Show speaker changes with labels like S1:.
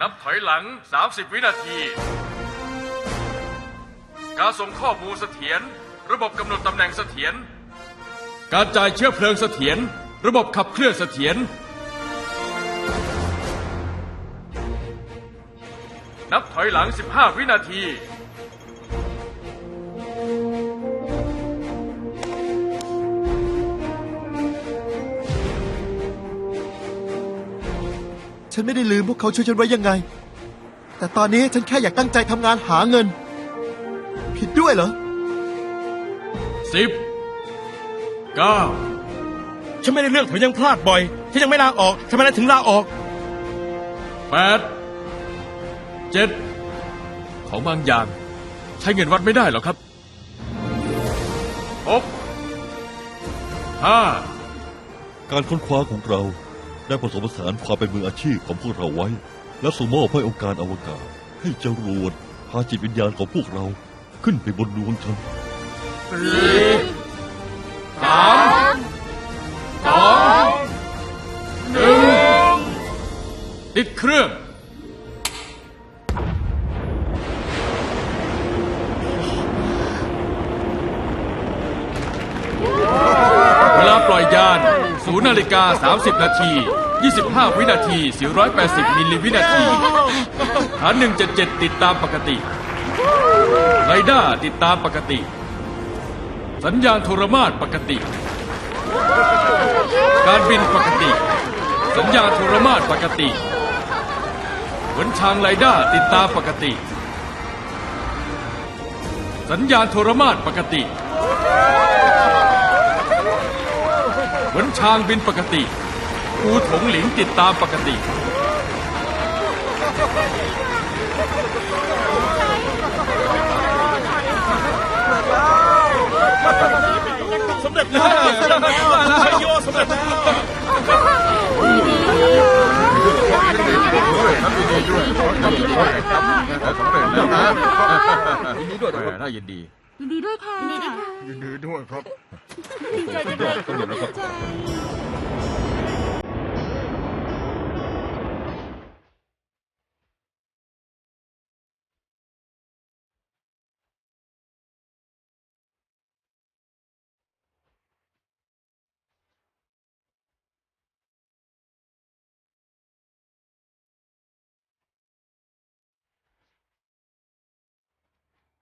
S1: นับถอยหลัง 30 วินาที การส่งข้อมูลเสถียร ระบบกำหนดตำแหน่งเสถียร การจ่ายเชื้อเพลิงเสถียร ระบบขับเคลื่อนเสถียร นับถอยหลัง 15 วินาที
S2: ฉันไม่ได้ลืมพวกเขาช่วยฉันไว้ยังไง แต่ตอนนี้ฉันแค่อยากตั้งใจทำงานหาเงิน ผิดด้วยเหรอ
S1: สิบเก้า
S3: ฉันไม่ได้เลือกผมยังพลาดบ่อย ฉันยังไม่ลาออกทำไมนายถึงลาออก
S1: แปดเจ็ดของบางอย่าง ใช้เงินวัดไม่ได้หรอกครับหกห้า
S4: การค้นคว้าของเรา ได้ผสมผสานความเป็นมืออาชีพของพวกเราไว้ และส่งมอบให้องค์การอวกาศ ให้จรวดพาจิตวิญญาณของพวกเราขึ้นไปบนดวงจันทร์
S1: สี่สามสองหนึ่งติดเครื่องเวลาปล่อยยาน 0นาฬิกา 30 นาที 25 วินาที 480 มิลลิวินาทีฐาน177 ติดตามปกติไรด้าติดตามปกติ สัญญาณโทรมาตปกติ การบินปกติ สัญญาณโทรมาตปกติหวนชางไรด้าติดตามปกติ สัญญาณโทรมาตปกติ หวนชางบินปกติอูถงหลิงติดตามปกติ
S3: สำเร็จแล้วสำเร็จแล้วชัยโยสำเร็จแล้ว
S1: ยินดีด้วยนะครับน่ายินดี
S5: ยินดีด้วยค่ะ
S6: ยินดีด้วยครับ
S5: ดีใจจังเลยค่ะ